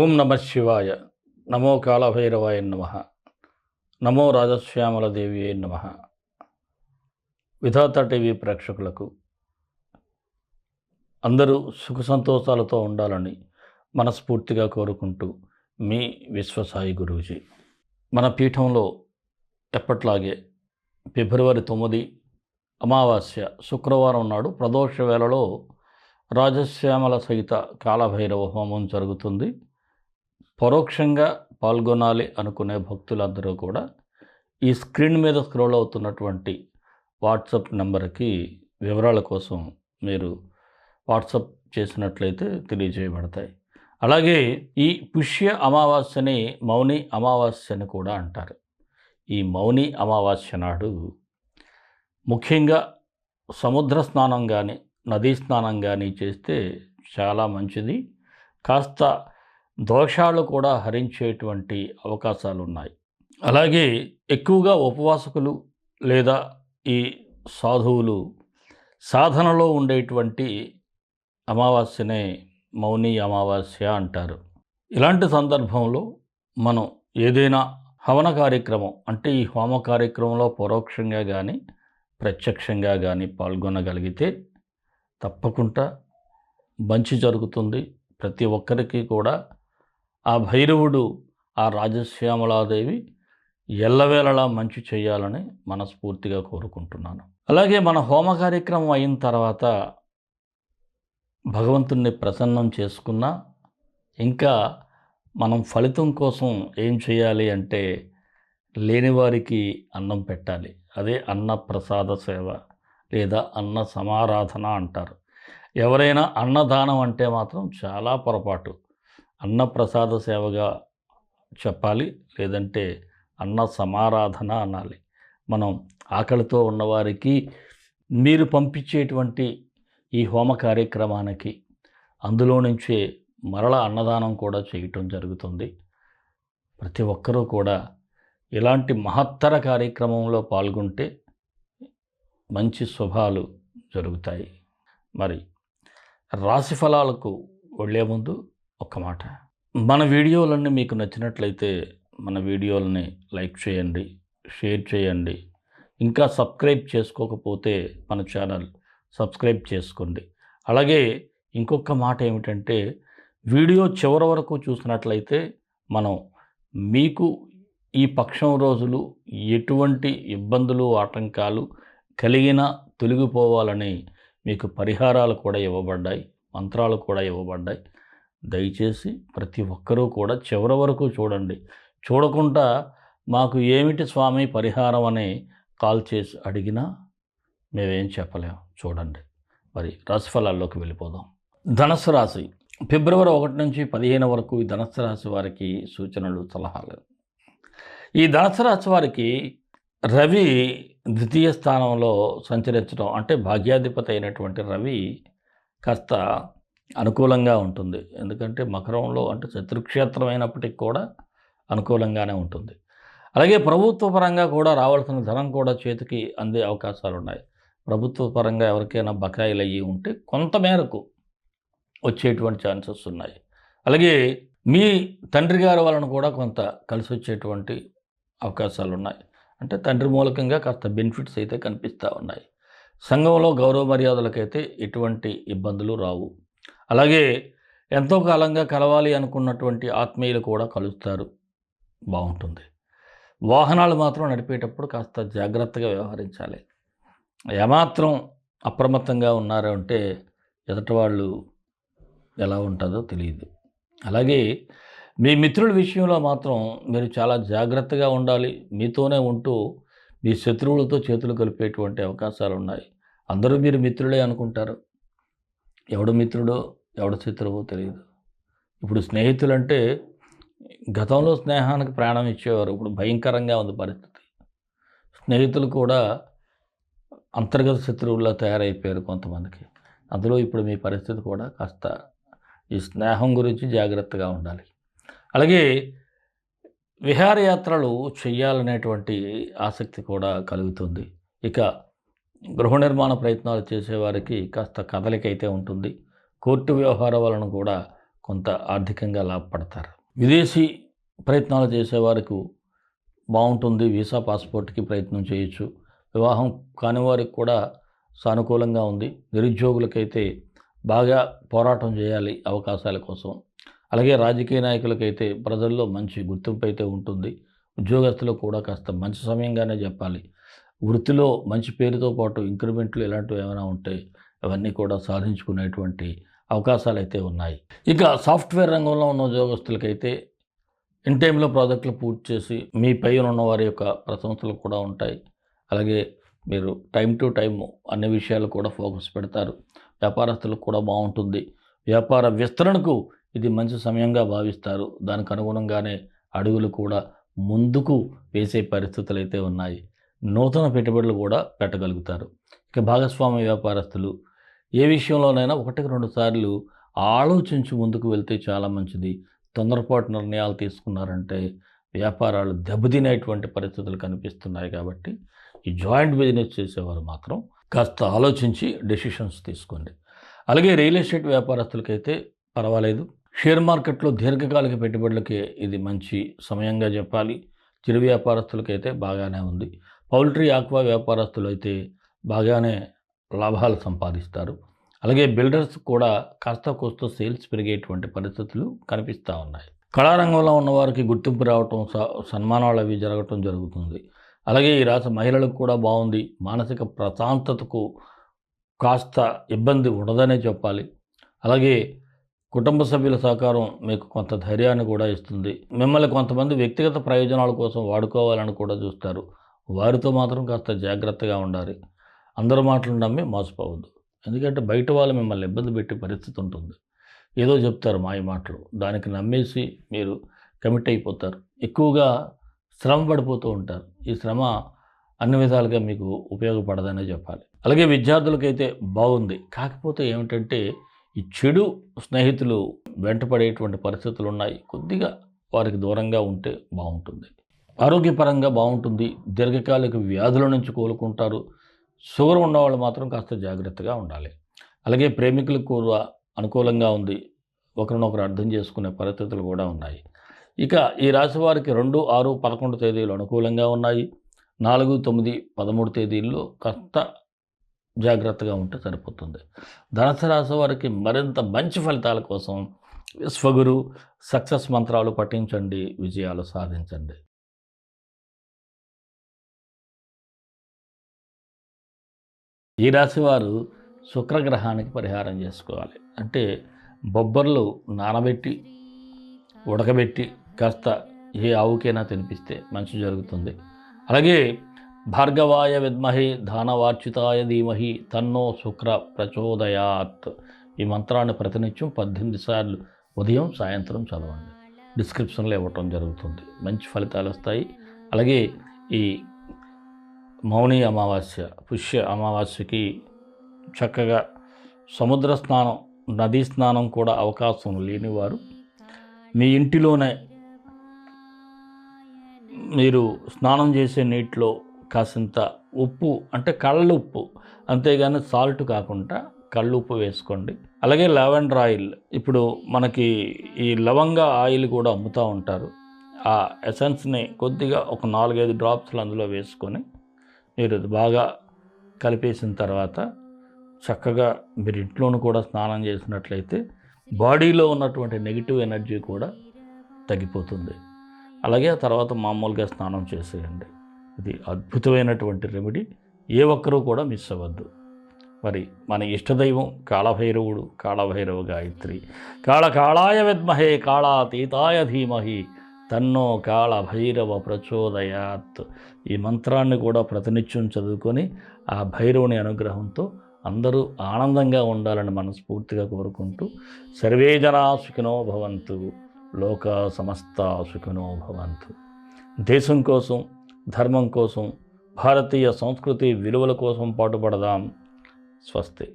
ఓం నమ శివాయ. నమో కాళభైరవాయ నమ. నమో రాజశ్యామల దేవి నమ. విధాత టీవీ ప్రేక్షకులకు అందరూ సుఖ సంతోషాలతో ఉండాలని మనస్ఫూర్తిగా కోరుకుంటూ మీ విశ్వసాయి గురూజీ. మన పీఠంలో ఎప్పట్లాగే ఫిబ్రవరి తొమ్మిది అమావాస్య శుక్రవారం నాడు ప్రదోష వేళలో రాజశ్యామల సహిత కాలభైరవ హోమం జరుగుతుంది. పరోక్షంగా పాల్గొనాలి అనుకునే భక్తులందరూ కూడా ఈ స్క్రీన్ మీద స్క్రోల్ అవుతున్నటువంటి వాట్సప్ నెంబర్కి వివరాల కోసం మీరు వాట్సాప్ చేసినట్లయితే తెలియజేయబడతాయి. అలాగే ఈ పుష్య అమావాస్యని మౌని అమావాస్య అని కూడా అంటారు. ఈ మౌని అమావాస్య నాడు ముఖ్యంగా సముద్ర స్నానం కానీ నదీ స్నానం కానీ చేస్తే చాలా మంచిది. కాస్త దోషాలు కూడా హరించేటువంటి అవకాశాలు ఉన్నాయి అలాగే ఎక్కువగా ఉపవాసకులు లేదా ఈ సాధువులు సాధనలో ఉండేటువంటి అమావాస్యనే మౌని అమావాస్య అంటారు. ఇలాంటి సందర్భంలో మనం ఏదైనా హవన కార్యక్రమం అంటే ఈ హోమ కార్యక్రమంలో పరోక్షంగా కానీ ప్రత్యక్షంగా కానీ పాల్గొనగలిగితే తప్పకుండా మంచి జరుగుతుంది. ప్రతి ఒక్కరికి కూడా ఆ భైరవుడు ఆ రాజశ్యామలాదేవి ఎల్లవేళలా మంచి చేయాలని మనస్ఫూర్తిగా కోరుకుంటున్నాను. అలాగే మన హోమ కార్యక్రమం అయిన తర్వాత భగవంతుణ్ణి ప్రసన్నం చేసుకున్నా ఇంకా మనం ఫలితం కోసం ఏం చేయాలి అంటే లేనివారికి అన్నం పెట్టాలి. అదే అన్న ప్రసాద సేవ లేదా అన్న సమారాధన అంటారు. ఎవరైనా అన్నదానం అంటే మాత్రం చాలా పొరపాటు. అన్న ప్రసాద సేవగా చెప్పాలి లేదంటే అన్న సమారాధన అనాలి. మనం ఆకలితో ఉన్నవారికి మీరు పంపించేటువంటి ఈ హోమ కార్యక్రమానికి అందులో నుంచే మరల అన్నదానం కూడా చేయటం జరుగుతుంది. ప్రతి ఒక్కరూ కూడా ఇలాంటి మహత్తర కార్యక్రమంలో పాల్గొంటే మంచి శుభాలు జరుగుతాయి. మరి రాశి ఫలాలకు వెళ్ళే ముందు ఒక్క మాట. మన వీడియోలన్నీ మీకు నచ్చినట్లయితే మన వీడియోలని లైక్ చేయండి షేర్ చేయండి. ఇంకా సబ్స్క్రైబ్ చేసుకోకపోతే మన ఛానల్ సబ్స్క్రైబ్ చేసుకోండి. అలాగే ఇంకొక మాట ఏమిటంటే వీడియో చివరి వరకు చూసినట్లయితే మనం మీకు ఈ పక్షం రోజులు ఎటువంటి ఇబ్బందులు ఆటంకాలు కలిగిన తొలగిపోవాలని మీకు పరిహారాలు కూడా ఇవ్వబడ్డాయి మంత్రాలు కూడా ఇవ్వబడ్డాయి. దయచేసి ప్రతి ఒక్కరూ కూడా చివరి వరకు చూడండి. చూడకుండా మాకు ఏమిటి స్వామి పరిహారం అని కాల్ చేసి అడిగినా మేమేం చెప్పలేం. చూడండి. మరి రాశిఫలాల్లోకి వెళ్ళిపోదాం. ధనస్సు రాశి. ఫిబ్రవరి ఒకటి నుంచి పదిహేను వరకు ఈ ధనస్సు రాశి వారికి సూచనలు సలహాలు. ఈ ధనస్సు రాశి వారికి రవి ద్వితీయ స్థానంలో సంచరించడం అంటే భాగ్యాధిపతి అయినటువంటి రవి కాస్త అనుకూలంగా ఉంటుంది. ఎందుకంటే మకరంలో అంటే శత్రుక్షేత్రం అయినప్పటికీ కూడా అనుకూలంగానే ఉంటుంది. అలాగే ప్రభుత్వ పరంగా కూడా రావాల్సిన ధనం కూడా చేతికి అందే అవకాశాలు ఉన్నాయి. ప్రభుత్వ పరంగా ఎవరికైనా బకాయిలు అయ్యి ఉంటే కొంతమేరకు వచ్చేటువంటి ఛాన్సెస్ ఉన్నాయి. అలాగే మీ తండ్రి గారి వలన కూడా కొంత కలిసి వచ్చేటువంటి అవకాశాలు ఉన్నాయి. అంటే తండ్రి మూలకంగా కాస్త బెనిఫిట్స్ అయితే కనిపిస్తూ ఉన్నాయి. సంఘంలో గౌరవ మర్యాదలకైతే ఎటువంటి ఇబ్బందులు రావు. అలాగే ఎంతో కాలంగా కలవాలి అనుకున్నటువంటి ఆత్మీయులు కూడా కలుస్తారు. బాగుంటుంది. వాహనాలు మాత్రం నడిపేటప్పుడు కాస్త జాగ్రత్తగా వ్యవహరించాలి. ఏమాత్రం అప్రమత్తంగా ఉన్నారు అంటే వాళ్ళు ఎలా ఉంటుందో తెలియదు. అలాగే మీ మిత్రుల విషయంలో మాత్రం మీరు చాలా జాగ్రత్తగా ఉండాలి. మీతోనే ఉంటూ మీ శత్రువులతో చేతులు కలిపేటువంటి అవకాశాలు ఉన్నాయి అందరూ మీరు మిత్రులే అనుకుంటారు. ఎవడు మిత్రుడో ఎవడు చిత్రమో తెలియదు. ఇప్పుడు స్నేహితులు అంటే గతంలో స్నేహానికి ప్రాణం ఇచ్చేవారు. ఇప్పుడు భయంకరంగా ఉంది పరిస్థితి. స్నేహితులు కూడా అంతర్గత శత్రువుల్లో తయారైపోయారు కొంతమందికి. అందులో ఇప్పుడు మీ పరిస్థితి కూడా కాస్త ఈ స్నేహం గురించి జాగ్రత్తగా ఉండాలి. అలాగే విహారయాత్రలు చేయాలనేటువంటి ఆసక్తి కూడా కలుగుతుంది. ఇక గృహ నిర్మాణ ప్రయత్నాలు చేసేవారికి కాస్త కదలిక అయితే ఉంటుంది. కోర్టు వ్యవహారం వలన కూడా కొంత ఆర్థికంగా లాభపడతారు. విదేశీ ప్రయత్నాలు చేసేవారికి బాగుంటుంది వీసా పాస్పోర్ట్కి ప్రయత్నం చేయొచ్చు. వివాహం కాని వారికి కూడా సానుకూలంగా ఉంది. నిరుద్యోగులకైతే బాగా పోరాటం చేయాలి అవకాశాల కోసం. అలాగే రాజకీయ నాయకులకైతే ప్రజల్లో మంచి గుర్తింపు అయితే ఉంటుంది. ఉద్యోగస్తులకు కూడా కాస్త మంచి సమయంగానే చెప్పాలి. వృత్తిలో మంచి పేరుతో పాటు ఇంక్రిమెంట్లు ఇలాంటివి ఏమైనా ఉంటే అవన్నీ కూడా సాధించుకునేటువంటి అవకాశాలు అయితే ఉన్నాయి. ఇక సాఫ్ట్వేర్ రంగంలో ఉన్న ఉద్యోగస్తులకైతే ఇన్ టైంలో ప్రాజెక్టులు పూర్తి చేసి మీ పైన ఉన్న వారి యొక్క ప్రశంసలు కూడా ఉంటాయి. అలాగే మీరు టైం టు టైం అన్ని విషయాలు కూడా ఫోకస్ పెడతారు. వ్యాపారస్తులకు కూడా బాగుంటుంది. వ్యాపార విస్తరణకు ఇది మంచి సమయంగా భావిస్తారు. దానికి అనుగుణంగానే అడుగులు కూడా ముందుకు వేసే పరిస్థితులు అయితే ఉన్నాయి. నూతన పెట్టుబడులు కూడా పెట్టగలుగుతారు. ఇక భాగస్వామ్య వ్యాపారస్తులు ఏ విషయంలోనైనా ఒకటికి రెండు సార్లు ఆలోచించి ముందుకు వెళ్తే చాలా మంచిది. తొందరపాటు నిర్ణయాలు తీసుకున్నారంటే వ్యాపారాలు దెబ్బతినేటువంటి పరిస్థితులు కనిపిస్తున్నాయి కాబట్టి ఈ జాయింట్ బిజినెస్ చేసేవారు మాత్రం కాస్త ఆలోచించి డెసిషన్స్ తీసుకోండి. అలాగే రియల్ ఎస్టేట్ వ్యాపారస్తులకైతే పర్వాలేదు. షేర్ మార్కెట్లో దీర్ఘకాలిక పెట్టుబడులకి ఇది మంచి సమయంగా చెప్పాలి. చిరు వ్యాపారస్తులకైతే బాగానే ఉంది. పౌల్ట్రీ ఆక్వా వ్యాపారస్తులు అయితే బాగానే లాభాలు సంపాదిస్తారు. అలాగే బిల్డర్స్ కూడా కాస్త కోస్త సేల్స్ పెరిగేటువంటి పరిస్థితులు కనిపిస్తూ ఉన్నాయి. కళారంగంలో ఉన్నవారికి గుర్తింపు రావటం స- సన్మానాలు అవి జరగటం జరుగుతుంది. అలాగే ఈ రాశి మహిళలకు కూడా బాగుంది. మానసిక ప్రశాంతతకు కాస్త ఇబ్బంది ఉండదనే చెప్పాలి. అలాగే కుటుంబ సభ్యుల సహకారం మీకు కొంత ధైర్యాన్ని కూడా ఇస్తుంది. మిమ్మల్ని కొంతమంది వ్యక్తిగత ప్రయోజనాల కోసం వాడుకోవాలని కూడా చూస్తారు. వారితో మాత్రం కాస్త జాగ్రత్తగా ఉండాలి. అందరి మాటలు నమ్మి మోసపోవద్దు. ఎందుకంటే బయట వాళ్ళు మిమ్మల్ని ఇబ్బంది పెట్టే పరిస్థితి ఉంటుంది. ఏదో చెప్తారు మాయ మాటలు. దానికి నమ్మేసి మీరు కమిట్ అయిపోతారు. ఎక్కువగా శ్రమ పడిపోతూ ఉంటారు. ఈ శ్రమ అన్ని విధాలుగా మీకు ఉపయోగపడదనే చెప్పాలి. అలాగే విద్యార్థులకైతే బాగుంది. కాకపోతే ఏమిటంటే ఈ చెడు స్నేహితులు వెంటపడేటువంటి పరిస్థితులు ఉన్నాయి. కొద్దిగా వారికి దూరంగా ఉంటే బాగుంటుంది. ఆరోగ్యపరంగా బాగుంటుంది. దీర్ఘకాలిక వ్యాధుల నుంచి కోలుకుంటారు. షుగర్ ఉన్నవాళ్ళు మాత్రం కాస్త జాగ్రత్తగా ఉండాలి. అలాగే ప్రేమికులకు కూడా అనుకూలంగా ఉంది. ఒకరినొకరు అర్థం చేసుకునే పరిస్థితులు కూడా ఉన్నాయి. ఇక ఈ రాశి వారికి రెండు ఆరు పదకొండు తేదీలు అనుకూలంగా ఉన్నాయి. నాలుగు తొమ్మిది పదమూడు తేదీల్లో కాస్త జాగ్రత్తగా ఉంటే సరిపోతుంది. ధనుసు రాశి వారికి మరింత మంచి ఫలితాల కోసం విశ్వగురు సక్సెస్ మంత్రాలు పఠించండి విజయాలు సాధించండి. ఈ రాశి వారు శుక్రగ్రహానికి పరిహారం చేసుకోవాలి. అంటే బొబ్బర్లు నానబెట్టి ఉడకబెట్టి కాస్త ఏ ఆవుకైనా తినిపిస్తే మంచి జరుగుతుంది. అలాగే భార్గవాయ విద్మహి ధానవార్చితాయ ధీమహి తన్నో శుక్ర ప్రచోదయాత్. ఈ మంత్రాన్ని ప్రతినిత్యం పద్దెనిమిది సార్లు ఉదయం సాయంత్రం చదవండి. డిస్క్రిప్షన్లో ఇవ్వటం జరుగుతుంది. మంచి ఫలితాలు వస్తాయి. అలాగే ఈ మౌని అమావాస్య పుష్య అమావాస్యకి చక్కగా సముద్ర స్నానం నదీ స్నానం కూడా అవకాశం లేనివారు మీ ఇంటిలోనే మీరు స్నానం చేసే నీటిలో కాసింత ఉప్పు అంటే కళ్ళ ఉప్పు అంతేగాని సాల్ట్ కాకుండా కళ్ళు ఉప్పు వేసుకోండి. అలాగే లెవెండర్ ఆయిల్ ఇప్పుడు మనకి ఈ లవంగ ఆయిల్ కూడా అమ్ముతూ ఉంటారు. ఆ ఎసెన్స్ని కొద్దిగా ఒక నాలుగైదు డ్రాప్స్లు అందులో వేసుకొని మీరు బాగా కలిపేసిన తర్వాత చక్కగా మీరు ఇంట్లోనూ కూడా స్నానం చేసినట్లయితే బాడీలో ఉన్నటువంటి నెగిటివ్ ఎనర్జీ కూడా తగ్గిపోతుంది. అలాగే ఆ తర్వాత మామూలుగా స్నానం చేసేయండి. ఇది అద్భుతమైనటువంటి రెమెడీ. ఏ ఒక్కరూ కూడా మిస్ అవ్వద్దు. మరి మన ఇష్టదైవం కాళభైరవుడు కాళభైరవ గాయత్రి. కాళ కాళాయ విద్మహే కాళాతీతాయ ధీమహి. తన్నో కాళ భైరవ ప్రచోదయాత్. ఈ మంత్రాన్ని కూడా ప్రతినిత్యం చదువుకొని ఆ భైరవుని అనుగ్రహంతో అందరూ ఆనందంగా ఉండాలని మనస్ఫూర్తిగా కోరుకుంటూ సర్వే జనా సుఖినో భవంతు లోక సమస్త సుఖినో భవంతు. దేశం కోసం ధర్మం కోసం భారతీయ సంస్కృతి విలువల కోసం పాటుపడదాం. స్వస్తి.